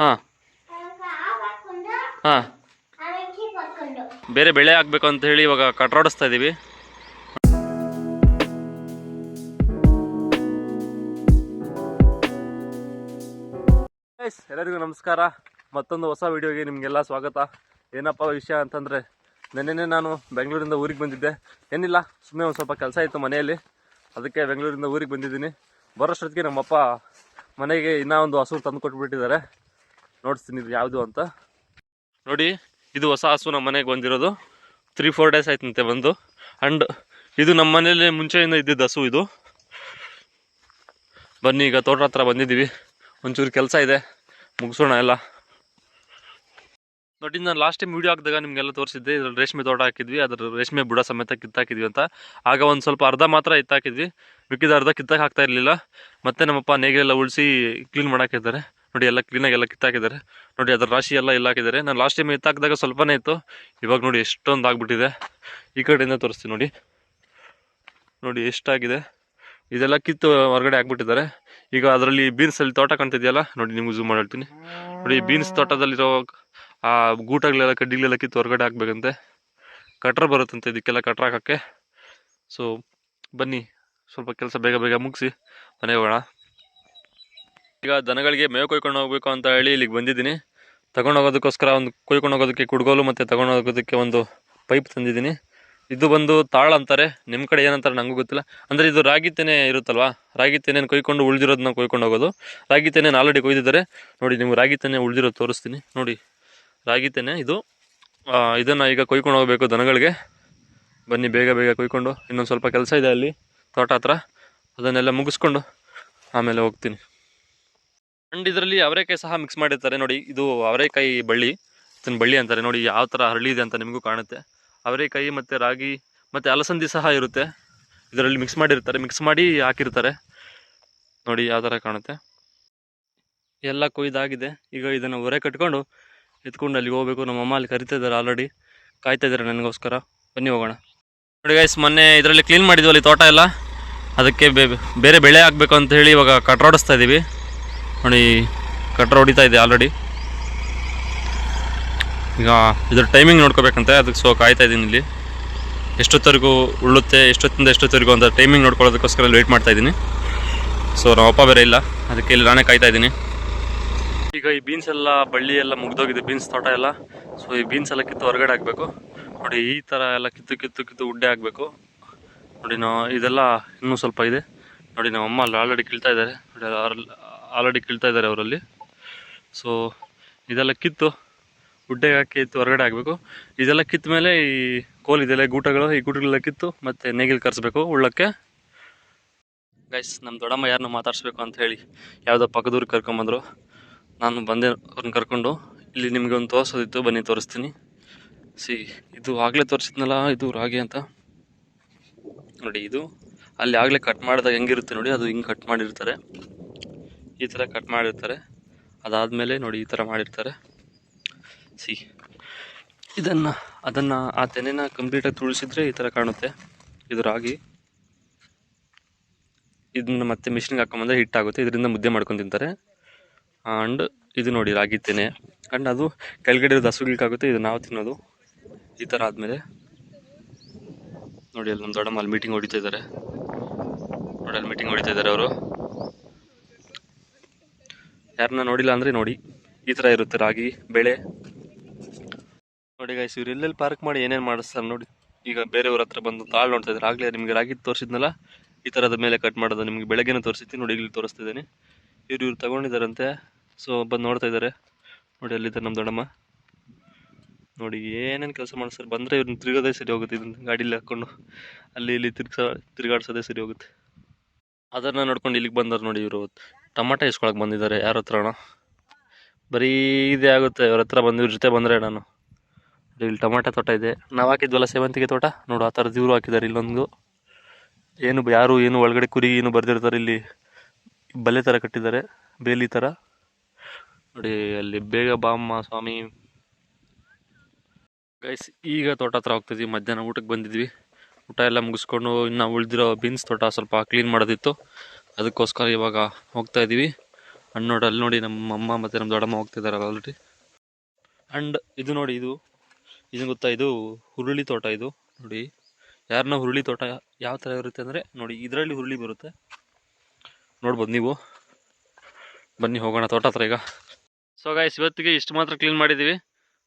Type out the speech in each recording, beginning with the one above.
ಹಾಂ. ಬೇರೆ ಬೆಳೆ ಹಾಕ್ಬೇಕು ಅಂತ ಹೇಳಿ ಇವಾಗ ಕಟ್ರಾಡಿಸ್ತಾ ಇದ್ದೀವಿ ಎಲ್ಲರಿಗೂ ನಮಸ್ಕಾರ. ಮತ್ತೊಂದು ಹೊಸ ವಿಡಿಯೋಗೆ ನಿಮಗೆಲ್ಲ ಸ್ವಾಗತ. ಏನಪ್ಪ ವಿಷಯ ಅಂತಂದರೆ, ನೆನ್ನೆನೇ ನಾನು ಬೆಂಗಳೂರಿಂದ ಊರಿಗೆ ಬಂದಿದ್ದೆ. ಏನಿಲ್ಲ ಸುಮ್ಮನೆ ಒಂದು ಸ್ವಲ್ಪ ಕೆಲಸ ಇತ್ತು ಮನೆಯಲ್ಲಿ. ಅದಕ್ಕೆ ಬೆಂಗಳೂರಿಂದ ಊರಿಗೆ ಬಂದಿದ್ದೀನಿ. ಬರೋಷ್ಟೊತ್ತಿಗೆ ನಮ್ಮಪ್ಪ ಮನೆಗೆ ಇನ್ನೂ ಒಂದು ಹಸು ತಂದು ಕೊಟ್ಬಿಟ್ಟಿದ್ದಾರೆ. ನೋಡಿಸ್ತೀನಿ ಇದು ಯಾವುದು ಅಂತ. ನೋಡಿ, ಇದು ಹೊಸ ಹಸು ನಮ್ಮ ಮನೆಗೆ ಬಂದಿರೋದು. ತ್ರೀ ಫೋರ್ ಡೇಸ್ ಆಯ್ತಂತೆ ಬಂದು. ಆ್ಯಂಡ್ ಇದು ನಮ್ಮ ಮನೇಲಿ ಮುಂಚೆಯಿಂದ ಇದ್ದಿದ್ದು ಹಸು ಇದು. ಬನ್ನಿ, ಈಗ ತೋಟ ಹತ್ರ ಬಂದಿದ್ದೀವಿ. ಒಂಚೂರು ಕೆಲಸ ಇದೆ. ಮುಗಿಸೋಣ ಎಲ್ಲ. ನೋಡಿ ನಾನು ಲಾಸ್ಟ್ ಟೈಮ್ ವೀಡಿಯೋ ಹಾಕಿದಾಗ ನಿಮಗೆಲ್ಲ ತೋರಿಸಿದ್ದೆ. ಇದ್ರಲ್ಲಿ ರೇಷ್ಮೆ ತೋಟ ಹಾಕಿದ್ವಿ. ಅದರ ರೇಷ್ಮೆ ಬುಡ ಸಮೇತ ಕಿತ್ತಾಕಿದ್ವಿ ಅಂತ. ಆಗ ಒಂದು ಸ್ವಲ್ಪ ಅರ್ಧ ಮಾತ್ರ ಎತ್ತಾಕಿದ್ವಿ. ಮಿಕ್ಕಿದ ಅರ್ಧ ಕಿತ್ತಾಕ್ ಹಾಕ್ತಾ ಇರಲಿಲ್ಲ. ಮತ್ತೆ ನಮ್ಮಪ್ಪ ನೇಗಿಲೆಲ್ಲ ಉಳಿಸಿ ಕ್ಲೀನ್ ಮಾಡಾಕಿದ್ದಾರೆ ನೋಡಿ ಎಲ್ಲ ಕ್ಲೀನಾಗಿ ಎಲ್ಲ ಕಿತ್ತಾಕಿದ್ದಾರೆ. ನೋಡಿ ಅದರ ರಾಶಿ ಎಲ್ಲ ಇಲ್ಲ ಹಾಕಿದ್ದಾರೆ. ನಾನು ಲಾಸ್ಟ್ ಟೈಮ್ ಎತ್ತಾಕಿದಾಗ ಸ್ವಲ್ಪನೇ ಇತ್ತು. ಇವಾಗ ನೋಡಿ ಎಷ್ಟೊಂದು ಆಗ್ಬಿಟ್ಟಿದೆ. ಈ ಕಡೆಯಿಂದ ತೋರಿಸ್ತೀನಿ ನೋಡಿ. ನೋಡಿ ಎಷ್ಟಾಗಿದೆ. ಇದೆಲ್ಲ ಕಿತ್ತು ಹೊರಗಡೆ ಹಾಕ್ಬಿಟ್ಟಿದ್ದಾರೆ. ಈಗ ಅದರಲ್ಲಿ ಬೀನ್ಸಲ್ಲಿ ತೋಟ ಕಾಣ್ತಿದೆಯಲ್ಲ? ನೋಡಿ ನಿಮ್ಗೆ ಝೂಮ್ ಮಾಡಿರ್ತೀನಿ ನೋಡಿ ಬೀನ್ಸ್ ತೋಟದಲ್ಲಿರೋ ಆ ಗೂಟಗಳೆಲ್ಲ, ಕಡ್ಡಿಗಳೆಲ್ಲ ಕಿತ್ತು ಹೊರಗಡೆ ಹಾಕ್ಬೇಕಂತೆ. ಕಟ್ರ ಬರುತ್ತಂತೆ ಇದಕ್ಕೆಲ್ಲ ಕಟ್ರ ಹಾಕೋಕ್ಕೆ. ಸೊ ಬನ್ನಿ. ಸ್ವಲ್ಪ ಕೆಲಸ ಬೇಗ ಬೇಗ ಮುಗಿಸಿ. ಮನೆಗೆ ಹೋಗೋಣ. ಈಗ ದನಗಳಿಗೆ ಮೇವು ಕೊಯ್ಕೊಂಡು ಹೋಗ್ಬೇಕು ಅಂತ ಹೇಳಿ ಇಲ್ಲಿಗೆ ಬಂದಿದ್ದೀನಿ. ತಗೊಂಡು ಹೋಗೋದಕ್ಕೋಸ್ಕರ ಒಂದು ಕೊಯ್ಕೊಂಡು ಹೋಗೋದಕ್ಕೆ ಕುಡ್ಗೋಲು ಮತ್ತು ತಗೊಂಡು ಹೋಗೋದಕ್ಕೆ ಒಂದು ಪೈಪ್ ತಂದಿದ್ದೀನಿ. ಇದು ಬಂದು ತಾಳ ಅಂತಾರೆ. ನಿಮ್ಮ ಕಡೆ ಏನಂತಾರೆ ನನಗೂ ಗೊತ್ತಿಲ್ಲ. ಅಂದರೆ ಇದು ರಾಗಿ ತೆನೆ ಇರುತ್ತಲ್ವಾ? ರಾಗಿ ತೆನೆಯನ್ನು ಕೊಯ್ಕೊಂಡು ಉಳಿದಿರೋದನ್ನ ಕೊಯ್ಕೊಂಡು ಹೋಗೋದು. ರಾಗಿ ತೆನೆಯನ್ನು ಆಲ್ರೆಡಿ ಕೊಯ್ದಿದ್ದಾರೆ. ನೋಡಿ, ನಿಮ್ಗೆ ರಾಗಿ ತೆನೆ ಉಳಿದಿರೋದು ತೋರಿಸ್ತೀನಿ. ನೋಡಿ, ರಾಗಿ ತೆನೆ ಇದು. ಇದನ್ನು ಈಗ ಕೊಯ್ಕೊಂಡು ಹೋಗಬೇಕು ದನಗಳಿಗೆ. ಬನ್ನಿ, ಬೇಗ ಬೇಗ ಕೊಯ್ಕೊಂಡು. ಇನ್ನೊಂದು ಸ್ವಲ್ಪ ಕೆಲಸ ಇದೆ ಅಲ್ಲಿ, ತೋಟ ಹತ್ರ. ಅದನ್ನೆಲ್ಲ ಮುಗಿಸ್ಕೊಂಡು ಆಮೇಲೆ ಹೋಗ್ತೀನಿ. ಆ್ಯಂಡ್ ಇದರಲ್ಲಿ ಅವರೆಕಾಯಿ ಸಹ ಮಿಕ್ಸ್ ಮಾಡಿರ್ತಾರೆ. ನೋಡಿ, ಇದು ಅವರೆಕಾಯಿ ಬಳ್ಳಿ. ಇದನ್ನ ಬಳ್ಳಿ ಅಂತಾರೆ. ನೋಡಿ, ಯಾವ ಥರ ಹರಳಿದೆ ಅಂತ ನಿಮಗೂ ಕಾಣುತ್ತೆ. ಅವರೆಕಾಯಿ ಮತ್ತು ರಾಗಿ ಮತ್ತು ಅಲಸಂದಿ ಸಹ ಇರುತ್ತೆ. ಇದರಲ್ಲಿ ಮಿಕ್ಸ್ ಮಾಡಿರ್ತಾರೆ. ಮಿಕ್ಸ್ ಮಾಡಿ ಹಾಕಿರ್ತಾರೆ. ನೋಡಿ, ಯಾವ ಥರ ಕಾಣುತ್ತೆ. ಎಲ್ಲ ಕೊಯ್ದಾಗಿದೆ. ಈಗ ಇದನ್ನು ಹೊರೆ ಕಟ್ಕೊಂಡು ಎತ್ಕೊಂಡು ಅಲ್ಲಿಗೆ ಹೋಗಬೇಕು. ನಮ್ಮ ಅಮ್ಮ ಅಲ್ಲಿ ಕರಿತಾ ಇದ್ದಾರೆ ಆಲ್ರೆಡಿ ಕಾಯ್ತಾ ಇದ್ದಾರೆ ನನಗೋಸ್ಕರ. ಬನ್ನಿ ಹೋಗೋಣ. ನೋಡಿ ಗೈಸ್ ಮೊನ್ನೆ ಇದರಲ್ಲಿ ಕ್ಲೀನ್ ಮಾಡಿದ್ವಿ ಅಲ್ಲಿ ತೋಟ ಎಲ್ಲ. ಅದಕ್ಕೆ ಬೇರೆ ಬೆಳೆ ಆಗಬೇಕು ಅಂತ ಹೇಳಿ ಇವಾಗ ಕಟ್ರಾಡಿಸ್ತಾ ಇದ್ದೀವಿ ನೋಡಿ ಕಟ್ರ ಹೊಡಿತಾ ಇದೆ ಆಲ್ರೆಡಿ ಈಗ ಇದ್ರ ಟೈಮಿಂಗ್ ನೋಡ್ಕೋಬೇಕಂತೆ, ಅದಕ್ಕೆ ಸೊ ಕಾಯ್ತಾ ಇದ್ದೀನಿ ಇಲ್ಲಿ. ಎಷ್ಟೊತ್ತವರೆಗೂ ಉಳ್ಳುತ್ತೆ, ಎಷ್ಟೊತ್ತಿಂದ ಎಷ್ಟೊತ್ತವರೆಗೂ ಅಂತ ಟೈಮಿಂಗ್ ನೋಡ್ಕೊಳ್ಳೋದಕ್ಕೋಸ್ಕರ ವೆಯ್ಟ್ ಮಾಡ್ತಾ ಇದ್ದೀನಿ. ಸೊ ನಮ್ಮ ಅಪ್ಪ ಬೇರೆ ಇಲ್ಲ, ಅದಕ್ಕೆ ಇಲ್ಲಿ ನಾನೇ ಕಾಯ್ತಾ ಇದ್ದೀನಿ. ಈಗ ಈ ಬೀನ್ಸ್ ಎಲ್ಲ, ಬಳ್ಳಿ ಎಲ್ಲ ಮುಗ್ದೋಗಿದೆ ಬೀನ್ಸ್ ತೋಟ ಎಲ್ಲ. ಸೊ ಈ ಬೀನ್ಸ್ ಎಲ್ಲ ಕಿತ್ತು ಹೊರಗಡೆ ಹಾಕಬೇಕು. ನೋಡಿ, ಈ ಥರ ಎಲ್ಲ ಕಿತ್ತು ಕಿತ್ತು ಕಿತ್ತು ಉಡ್ಡೆ ಆಗಬೇಕು ನೋಡಿ ನಾವು ಇದೆಲ್ಲ ಇನ್ನೂ ಸ್ವಲ್ಪ ಇದೆ. ನೋಡಿ, ನಮ್ಮ ಅಮ್ಮ ಅಲ್ಲಿ ಆಲ್ರೆಡಿ ಕೀಳ್ತಾ ಇದ್ದಾರೆ. ನೋಡಿ ಆಲ್ರೆಡಿ ಕೀಳ್ತಾ ಇದ್ದಾರೆ ಅವರಲ್ಲಿ. ಸೊ ಇದೆಲ್ಲ ಕಿತ್ತು ಗುಡ್ಡೆಗೆ ಹಾಕಿ ಇತ್ತು, ಹೊರಗಡೆ ಹಾಕಬೇಕು. ಇದೆಲ್ಲ ಕಿತ್ತ ಮೇಲೆ ಈ ಕೋಲ್ ಇದೆಲ್ಲ ಗೂಟಗಳು, ಈ ಗೂಟಗಳೆಲ್ಲ ಕಿತ್ತು, ಮತ್ತು ನೇಗಿಲು ಕರೆಸ್ಬೇಕು ಉಳ್ಳಕ್ಕೆ. ಗೈಸ್ ನಮ್ಮ ದೊಡ್ಡಮ್ಮ ಯಾರನ್ನ ಮಾತಾಡಿಸ್ಬೇಕು ಅಂತ ಹೇಳಿ ಯಾವುದೋ ಪಕ್ಕದೂರಿಗೆ ಕರ್ಕೊಂಬಂದರು. ನಾನು ಬಂದೆ ಅವ್ರನ್ನ ಕರ್ಕೊಂಡು. ಇಲ್ಲಿ ನಿಮಗೆ ಒಂದು ತೋರಿಸೋದಿತ್ತು, ಬನ್ನಿ ತೋರಿಸ್ತೀನಿ. ಸಿ, ಇದು ಆಗಲೇ ತೋರಿಸಿದ್ನಲ್ಲ, ಇದು ರಾಗಿ ಅಂತ. ನೋಡಿ, ಇದು, ಅಲ್ಲಿ ಆಗಲೇ ಕಟ್ ಮಾಡಿದಾಗ ಹೆಂಗಿರುತ್ತೆ ನೋಡಿ, ಅದು ಹಿಂಗೆ ಕಟ್ ಮಾಡಿರ್ತಾರೆ. ಈ ಥರ ಕಟ್ ಮಾಡಿರ್ತಾರೆ. ಅದಾದಮೇಲೆ ನೋಡಿ ಈ ಥರ ಮಾಡಿರ್ತಾರೆ. ಸಿ. ಇದನ್ನು, ಅದನ್ನು ಆ ತೆನೆನ ಕಂಪ್ಲೀಟಾಗಿ ತುಳಿಸಿದ್ರೆ ಈ ಥರ ಕಾಣುತ್ತೆ. ಇದು ರಾಗಿ. ಇದನ್ನ ಮತ್ತೆ ಮಿಷಿನ್ಗೆ ಹಾಕೊಂಬಂದ್ರೆ ಹಿಟ್ಟಾಗುತ್ತೆ ಇದರಿಂದ ಮುದ್ದೆ ಮಾಡ್ಕೊಂಡು ತಿಂತಾರೆ. ಆ್ಯಂಡ್ ಇದು ನೋಡಿ ರಾಗಿ ತೆನೆ. ಆ್ಯಂಡ್ ಅದು ಕೆಳಗಡೆ ಇರೋದು ಹಸುಗಳಿಗಾಗುತ್ತೆ. ಇದು ನಾವು ತಿನ್ನೋದು. ಈ ಥರ ಆದಮೇಲೆ. ನೋಡಿ, ಅಲ್ಲಿ ನಮ್ಮ ದೊಡ್ಡಮ್ಮ ಅಲ್ಲಿ ಮೀಟಿಂಗ್ ಹೊಡಿತಾ ಇದ್ದಾರೆ ನೋಡಿ, ಅಲ್ಲಿ ಮೀಟಿಂಗ್ ಹೊಡಿತಾ ಇದ್ದಾರೆ ಅವರು. ಯಾರನ್ನ ನೋಡಿಲ್ಲ ಅಂದರೆ ನೋಡಿ. ಈ ಥರ ಇರುತ್ತೆ ರಾಗಿ, ಬೆಳೆ. ನೋಡಿ ಗಾಯ್ಸ್ ಇವ್ರು ಎಲ್ಲೆಲ್ಲಿ ಪಾರ್ಕ್ ಮಾಡಿ ಏನೇನು ಮಾಡಿಸ್ತಾರೆ ನೋಡಿ. ಈಗ ಬೇರೆಯವ್ರ ಹತ್ರ ಬಂದು ತಾಳು ನೋಡ್ತಾ ಇದ್ದಾರೆ. ಆಗಲೇ ನಿಮಗೆ ರಾಗಿ ತೋರಿಸಿದ್ನಲ್ಲ? ಈ ಥರದ ಮೇಲೆ ಕಟ್ ಮಾಡೋದು ನಿಮಗೆ ಬೆಳಗ್ಗೆನೇ ತೋರಿಸ್ತೀನಿ ನೋಡಿ ಇಲ್ಲಿ ತೋರಿಸ್ತಿದ್ದೀನಿ. ಇವ್ರು ಇವ್ರು ತಗೊಂಡಿದ್ದಾರಂತೆ. ಸೊ ಬಂದು ನೋಡ್ತಾ ಇದ್ದಾರೆ. ನೋಡಿ ಅಲ್ಲಿದ್ದಾರೆ ನಮ್ಮ ದೊಡ್ಡಮ್ಮ. ನೋಡಿ ಏನೇನು ಕೆಲಸ ಮಾಡಿಸ್ತಾರೆ. ಬಂದರೆ ಇವ್ರನ್ನ ತಿರುಗೋದೇ ಸರಿ ಹೋಗುತ್ತೆ ಇದನ್ನ ಗಾಡೀಲಿ ಹಾಕ್ಕೊಂಡು ಅಲ್ಲಿ ಇಲ್ಲಿ ತಿರ್ಗ್ಸ, ತಿರುಗಾಡ್ಸೋದೇ ಸರಿ ಹೋಗುತ್ತೆ. ಅದನ್ನು ನೋಡ್ಕೊಂಡು ಇಲ್ಲಿಗೆ ಬಂದರು ನೋಡಿ ಇವರು. ಟಮಾಟ ಇಸ್ಕೊಳಕ್ಕೆ ಬಂದಿದ್ದಾರೆ. ಯಾರ ಹತ್ರಣ ಬರೀ ಇದೇ ಆಗುತ್ತೆ. ಅವ್ರ ಹತ್ರ ಬಂದು, ಇವ್ರ ಜೊತೆ ಬಂದರೆ ನಾನು. ಇಲ್ಲಿ ಟೊಮಾಟೊ ತೋಟ ಇದೆ. ನಾವು ಹಾಕಿದ್ವಲ್ಲ ಸೇವಂತಿಗೆ ತೋಟ? ನೋಡು, ಆ ಥರ ಇವರು ಹಾಕಿದ್ದಾರೆ ಇಲ್ಲೊಂದು. ಏನು ಯಾರು ಏನು ಒಳಗಡೆ ಕುರಿ ಏನು ಬರೆದಿರ್ತಾರೆ ಇಲ್ಲಿ. ಬಲೆ ಥರ ಕಟ್ಟಿದ್ದಾರೆ. ಬೇಲಿ ಥರ ನೋಡಿ, ಅಲ್ಲಿ ಬೇಗ ಬಾಮ್ಮ ಸ್ವಾಮಿ. ಗೈಸ್ ಈಗ ತೋಟ ಹತ್ರ ಹೋಗ್ತಿದ್ವಿ. ಮಧ್ಯಾಹ್ನ ಊಟಕ್ಕೆ ಬಂದಿದ್ವಿ. ಊಟ ಎಲ್ಲ ಮುಗಿಸ್ಕೊಂಡು ಇನ್ನು ಉಳಿದಿರೋ ಬೀನ್ಸ್ ತೋಟ ಸ್ವಲ್ಪ ಕ್ಲೀನ್ ಮಾಡೋದಿತ್ತು. ಅದಕ್ಕೋಸ್ಕರ ಇವಾಗ ಹೋಗ್ತಾ ಇದ್ದೀವಿ ಅಣ್ಣ ನೋಡಿ ಅಲ್ಲಿ ನೋಡಿ ನಮ್ಮ ಅಮ್ಮ ಮತ್ತು ನಮ್ಮ ದೊಡ್ಡಮ್ಮ ಹೋಗ್ತಿದ್ದಾರೆ ಆಲ್ರೆಡಿ ಆ್ಯಂಡ್ ಇದು ನೋಡಿ ಇದು. ಇದು ಗೊತ್ತಾ, ಇದು ಹುರುಳಿ ತೋಟ ಇದು. ನೋಡಿ ಯಾರನ್ನ ಹುರುಳಿ ತೋಟ ಯಾವ ಥರ ಇರುತ್ತೆ ಅಂದರೆ, ನೋಡಿ, ಇದರಲ್ಲಿ ಹುರುಳಿ ಬರುತ್ತೆ. ನೋಡ್ಬೋದು ನೀವು. ಬನ್ನಿ, ಹೋಗೋಣ ತೋಟ ಹತ್ರ ಈಗ. ಸೊ ಗಾಯ್ಸ್ ಇವತ್ತಿಗೆ ಇಷ್ಟು ಮಾತ್ರ ಕ್ಲೀನ್ ಮಾಡಿದ್ದೀವಿ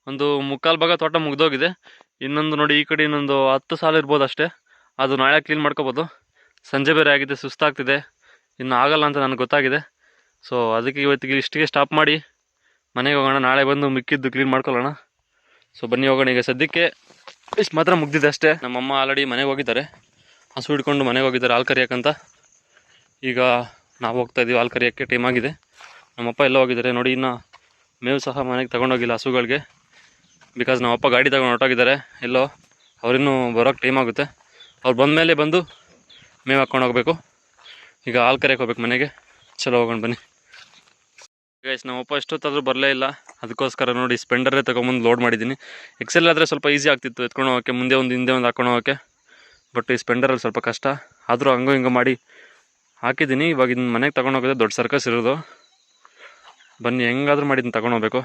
ಒಂದು ಮುಕ್ಕಾಲು ಭಾಗ ತೋಟ ಮುಗ್ದೋಗಿದೆ. ಇನ್ನೊಂದು ನೋಡಿ, ಈ ಕಡೆ ಇನ್ನೊಂದು ಹತ್ತು ಸಾಲ ಇರ್ಬೋದು ಅಷ್ಟೇ. ಅದು ನಾಳೆ ಕ್ಲೀನ್ ಮಾಡ್ಕೋಬೋದು. ಸಂಜೆ ಬೇರೆ ಆಗಿದೆ, ಸುಸ್ತಾಗ್ತಿದೆ. ಇನ್ನು ಆಗಲ್ಲ ಅಂತ ನನಗೆ ಗೊತ್ತಾಗಿದೆ. ಸೊ ಅದಕ್ಕೆ ಇವತ್ತಿಗೆ ಇಷ್ಟಿಗೆ ಸ್ಟಾಪ್ ಮಾಡಿ. ಮನೆಗೆ ಹೋಗೋಣ, ನಾಳೆ ಬಂದು ಮಿಕ್ಕಿದ್ದು ಕ್ಲೀನ್ ಮಾಡ್ಕೊಳ್ಳೋಣ. ಸೊ ಬನ್ನಿ ಹೋಗೋಣ, ಈಗ ಸದ್ಯಕ್ಕೆ ಇಷ್ಟು ಮಾತ್ರ ಮುಗ್ದಿದೆ ಅಷ್ಟೇ. ನಮ್ಮಮ್ಮ ಆಲ್ರೆಡಿ ಮನೆಗೆ ಹೋಗಿದ್ದಾರೆ. ಹಸು ಹಿಡ್ಕೊಂಡು ಮನೆಗೆ ಹೋಗಿದ್ದಾರೆ ಹಾಲು ಕರಿಯೋಕ್ಕಂತ. ಈಗ ನಾವು ಹೋಗ್ತಾ ಇದ್ದೀವಿ, ಹಾಲು ಕರಿಯೋಕ್ಕೆ ಟೈಮ್ ಆಗಿದೆ. ನಮ್ಮಪ್ಪ ಎಲ್ಲ ಹೋಗಿದ್ದಾರೆ. ನೋಡಿ, ಇನ್ನು ಮೇವು ಸಹ ಮನೆಗೆ ತಗೊಂಡೋಗಿಲ್ಲ ಹಸುಗಳಿಗೆ. ಬಿಕಾಸ್ ನಮ್ಮಪ್ಪ ಗಾಡಿ ತಗೊಂಡು ಹೊರಟೋಗಿದ್ದಾರೆ. ಎಲ್ಲೋ ಅವರಿನ್ನೂ ಬರೋಕ್ಕೆ ಟೈಮ್ ಆಗುತ್ತೆ. ಅವ್ರು ಬಂದಮೇಲೆ ಬಂದು ಮೇವು ಹಾಕ್ಕೊಂಡು ಹೋಗಬೇಕು. ಈಗ ಹಾಲು ಕರೆಯಕ್ಕೆ ಹೋಗ್ಬೇಕು ಮನೆಗೆ. ಚಲೋ ಹೋಗೋಣ ಬನ್ನಿ. ಗೈಸ್ ನಮ್ಮಪ್ಪ ಎಷ್ಟೊತ್ತಾದರೂ ಬರಲೇ ಇಲ್ಲ. ಅದಕ್ಕೋಸ್ಕರ ನೋಡಿ ಸ್ಪೆಂಡರೇ ತೊಗೊಂಬಂದು ಲೋಡ್ ಮಾಡಿದ್ದೀನಿ. ಎಕ್ಸೆಲ್ ಆದರೆ ಸ್ವಲ್ಪ ಈಸಿ ಆಗ್ತಿತ್ತು ಎತ್ಕೊಂಡು ಹೋಗೋಕ್ಕೆ, ಮುಂದೆ ಒಂದು, ಹಿಂದೆ ಒಂದು ಹಾಕೊಂಡು ಹೋಗೋಕ್ಕೆ. ಬಟ್ ಈ ಸ್ಪೆಂಡರಲ್ಲಿ ಸ್ವಲ್ಪ ಕಷ್ಟ. ಆದರೂ ಹಂಗೋ ಹಿಂಗೋ ಮಾಡಿ ಹಾಕಿದ್ದೀನಿ. ಇವಾಗ ಇದನ್ನ ಮನೆಗೆ ತೊಗೊಂಡು ಹೋಗೋದೇ ದೊಡ್ಡ ಸರ್ಕಸ್ ಇರೋದು. ಬನ್ನಿ, ಹೆಂಗಾದ್ರೂ ಮಾಡಿ ಇದನ್ನ ತಗೊಂಡು ಹೋಗ್ಬೇಕು.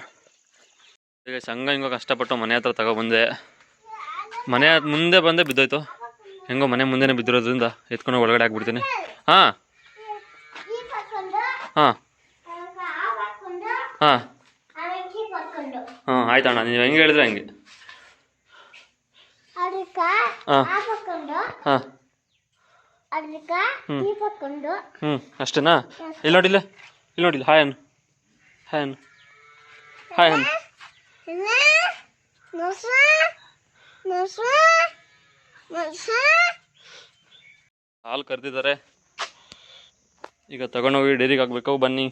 ಈಗ ಹಂಗ ಹಿಂಗೋ ಕಷ್ಟಪಟ್ಟು ಮನೆ ಹತ್ರ ತಗೊಬಂದೆ. ಮನೆ ಮುಂದೆ ಬಂದೆ ಬಿದ್ದೋಯ್ತು. ಹೆಂಗೋ ಮನೆ ಮುಂದೆನೇ ಬಿದ್ದಿರೋದ್ರಿಂದ ಎತ್ಕೊಂಡು ಒಳಗಡೆ ಹಾಕ್ಬಿಡ್ತೀನಿ ಹಾಂ ಹಾಂ. ಹಾಂ. ಹಾಂ, ಆಯ್ತಣ್ಣ, ನೀವು ಹೆಂಗೆ ಹೇಳಿದ್ರೆ ಹಂಗೆ? ಹಾಂ. ಹಾ. ಹ್ಞೂ ಅಷ್ಟೇನಾ? ಇಲ್ಲಿ ನೋಡಿಲ್ಲ ಇಲ್ಲಿ. ನೋಡಿಲ್ಲ ಹಾಯ್ ಅನ್ನು. ಹಾಯ್ ಅನ್ನು. ಹಾಯ್ ಮೊಸ ಹಾಲು ಕರೆದಿದ್ದಾರೆ. ಈಗ ತಗೊಂಡೋಗಿ ಡೈರಿಗೆ ಹಾಕ್ಬೇಕು ಬನ್ನಿ.